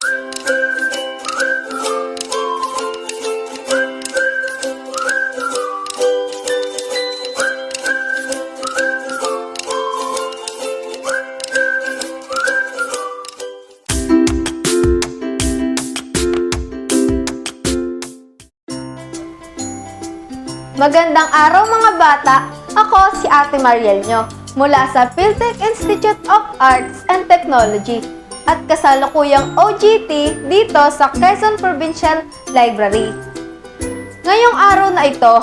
Magandang araw mga bata! Ako si Ate Mariel nyo mula sa Philtech Institute of Arts and Technology at kasalukuyang OGT dito sa Quezon Provincial Library. Ngayong araw na ito,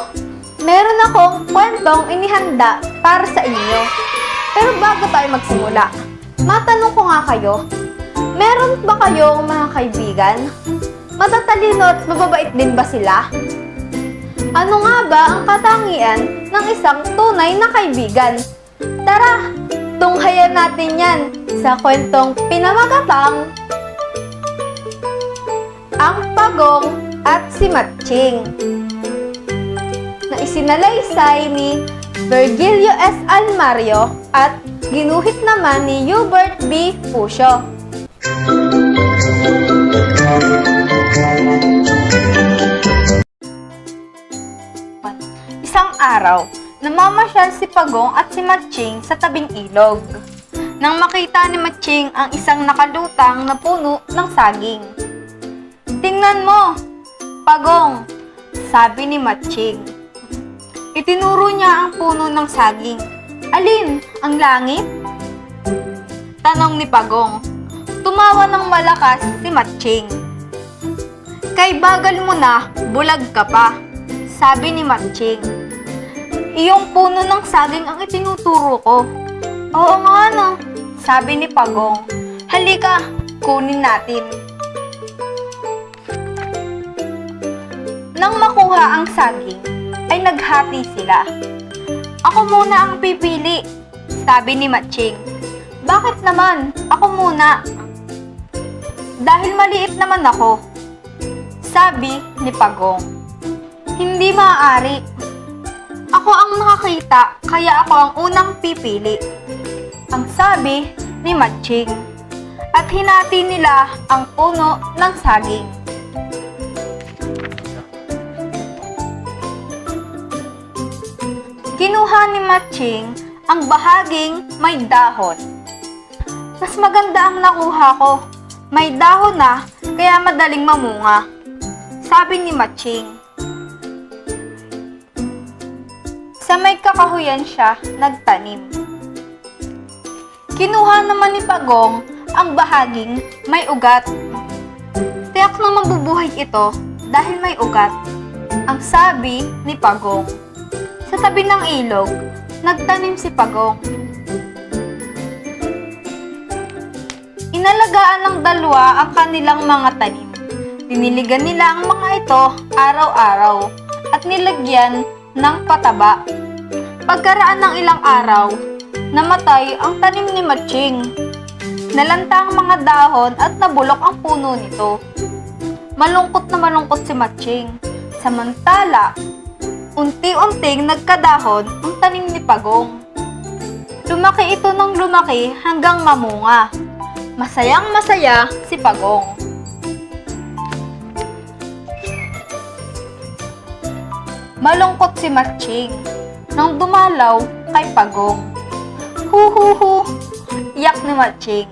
meron akong kwentong inihanda para sa inyo. Pero bago tayo magsimula, matanong ko nga kayo, meron ba kayong mga kaibigan? Matatalino at mababait din ba sila? Ano nga ba ang katangian ng isang tunay na kaibigan? Tara, tunghayan natin yan sa kwentong pinamagatang Ang Pagong at si Matching na isinalaysay ni Virgilio S. Almario at ginuhit naman ni Hubert B. Pusyo. Isang araw, namamasyal si Pagong at si Matching sa tabing ilog. Nang makita ni Matching ang isang nakalutang na puno ng saging. Tingnan mo, Pagong, sabi ni Matching. Itinuro niya ang puno ng saging. Alin? Ang langit? Tanong ni Pagong. Tumawa ng malakas si Matching. Kay bagal mo na, bulag ka pa, sabi ni Matching. Iyong puno ng saging ang itinuturo ko. Oo nga no, sabi ni Pagong. Halika, kunin natin. Nang makuha ang saging, ay naghati sila. Ako muna ang pipili, sabi ni Matching. Bakit naman? Ako muna. Dahil maliit naman ako, sabi ni Pagong. Hindi maaari. Ako ang nakakita, kaya ako ang unang pipili. Ang sabi ni Matching. At hinati nila ang puno ng saging. Kinuha ni Matching ang bahaging may dahon. Mas maganda ang nakuha ko. May dahon na, kaya madaling mamunga. Sabi ni Matching. Sa may kakahuyan siya, nagtanim. Kinuha naman ni Pagong ang bahaging may ugat. Tiyak na mabubuhay ito dahil may ugat. Ang sabi ni Pagong. Sa tabi ng ilog, nagtanim si Pagong. Inalagaan ng dalawa ang kanilang mga tanim. Diniligan nila ang mga ito araw-araw at nilagyan ng pataba. Pagkaraan ng ilang araw, namatay ang tanim ni Matching. Nalanta ang mga dahon at nabulok ang puno nito. Malungkot na malungkot si Matching. Samantala, unti-unting nagkadahon ang tanim ni Pagong. Lumaki ito ng lumaki hanggang mamunga. Masayang masaya si Pagong. Malungkot si Matching nang dumalaw kay Pagong. Hu hu hu, iyak ni Matching.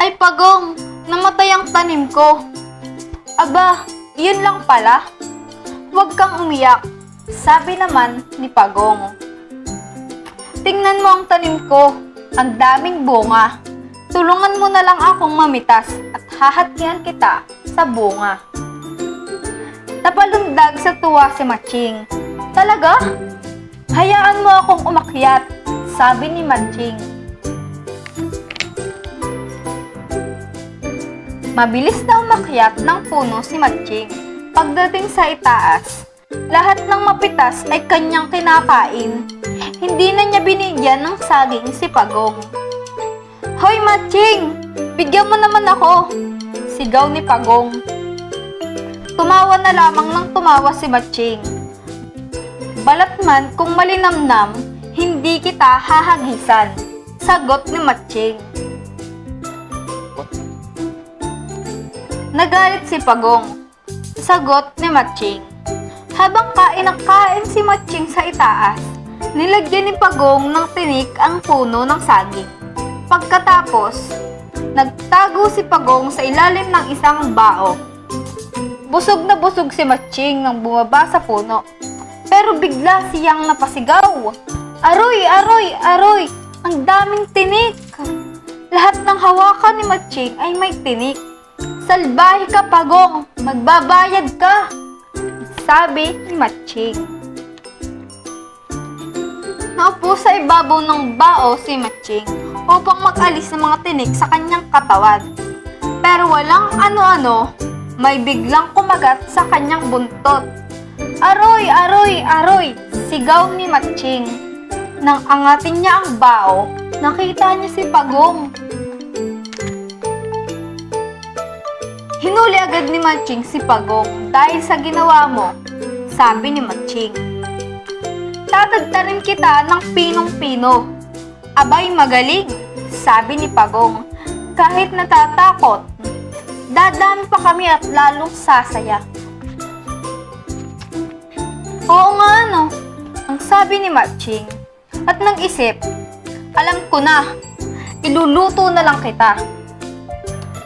Ay Pagong, namatay ang tanim ko. Aba, yun lang pala. Huwag kang umiyak, sabi naman ni Pagong. Tingnan mo ang tanim ko, ang daming bunga. Tulungan mo na lang akong mamitas at hahatian kita sa bunga. Napalundag sa tuwa si Matching. Talaga? Hayaan mo akong umakyat, sabi ni Matching. Mabilis na umakyat ng puno si Matching. Pagdating sa itaas, lahat ng mapitas ay kanyang kinakain. Hindi na niya binigyan ng saging si Pagong. Hoy Matching! Bigyan mo naman ako! Sigaw ni Pagong. Tumawa na lamang ng tumawa si Matching. Balat man kung malinamnam, hindi kita hahagisan. Sagot ni Matching. Nagalit si Pagong. Sagot ni Matching. Habang kain ng kain si Matching sa itaas, nilagyan ni Pagong ng tinik ang puno ng saging. Pagkatapos, nagtago si Pagong sa ilalim ng isang bao. Busog na busog si Matching nang bumaba sa puno. Pero bigla siyang napasigaw. Aroy, aroy, aroy! Ang daming tinik! Lahat ng hawakan ni Matching ay may tinik. Salbahe ka, Pagong! Magbabayad ka! Sabi ni Matching. Naupo sa ibabaw ng bao si Matching upang mag-alis ng mga tinik sa kanyang katawan. Pero walang ano-ano, may biglang kumagat sa kanyang buntot. Aroy, aroy, aroy! Sigaw ni Matching. Nang angatin niya ang bao, nakita niya si Pagong. Hinuli agad ni Matching si Pagong dahil sa ginawa mo, sabi ni Matching. Tatagtarin kita ng pinong-pino. Abay magaling, sabi ni Pagong. Kahit natatakot, dadami pa kami at lalong sasaya. Oo nga ano, ang sabi ni Matching. At nang isip, alam ko na, iluluto na lang kita.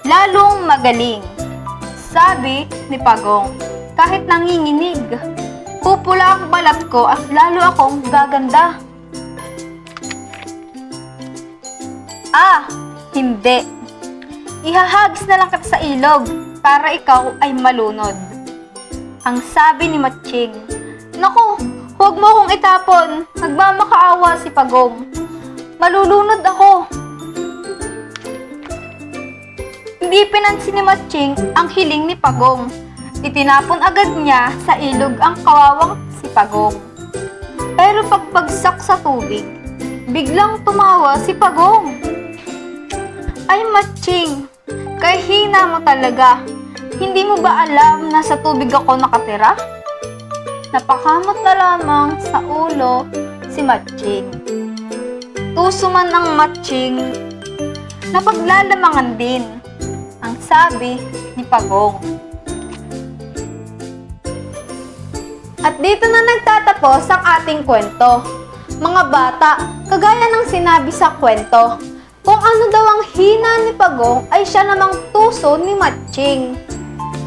Lalong magaling, sabi ni Pagong. Kahit nanginginig, pupula ang balat ko at lalo akong gaganda. Ah, hindi. Ihahagis na lang kita sa ilog para ikaw ay malunod. Ang sabi ni Matching, Naku, huwag mo akong itapon. Nagmamakaawa si Pagong. Malulunod ako. Hindi pinansin ni Matching ang hiling ni Pagong. Itinapon agad niya sa ilog ang kawawang si Pagong. Pero pagpagsak sa tubig, biglang tumawa si Pagong. Ay, Matching, kay hina mo talaga. Hindi mo ba alam na sa tubig ako nakatira? Napakamot na lamang sa ulo si Matching. Tuso man ang Matching, napaglalamangan din ang sabi ni Pagong. At dito na nagtatapos ang ating kwento. Mga bata, kagaya ng sinabi sa kwento, kung ano daw ang hina ni Pagong ay siya namang tuso ni Matching.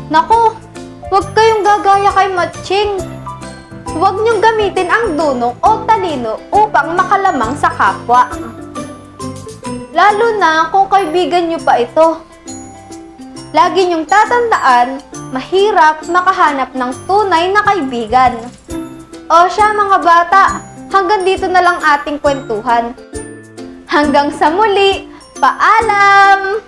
Nako, huwag kayong gagaya kay Matching. Huwag niyong gamitin ang dunong o talino upang makalamang sa kapwa. Lalo na kung kaibigan niyo pa ito. Lagi niyong tatandaan, mahirap makahanap ng tunay na kaibigan. O siya mga bata, hanggang dito na lang ating kwentuhan. Hanggang sa muli, paalam!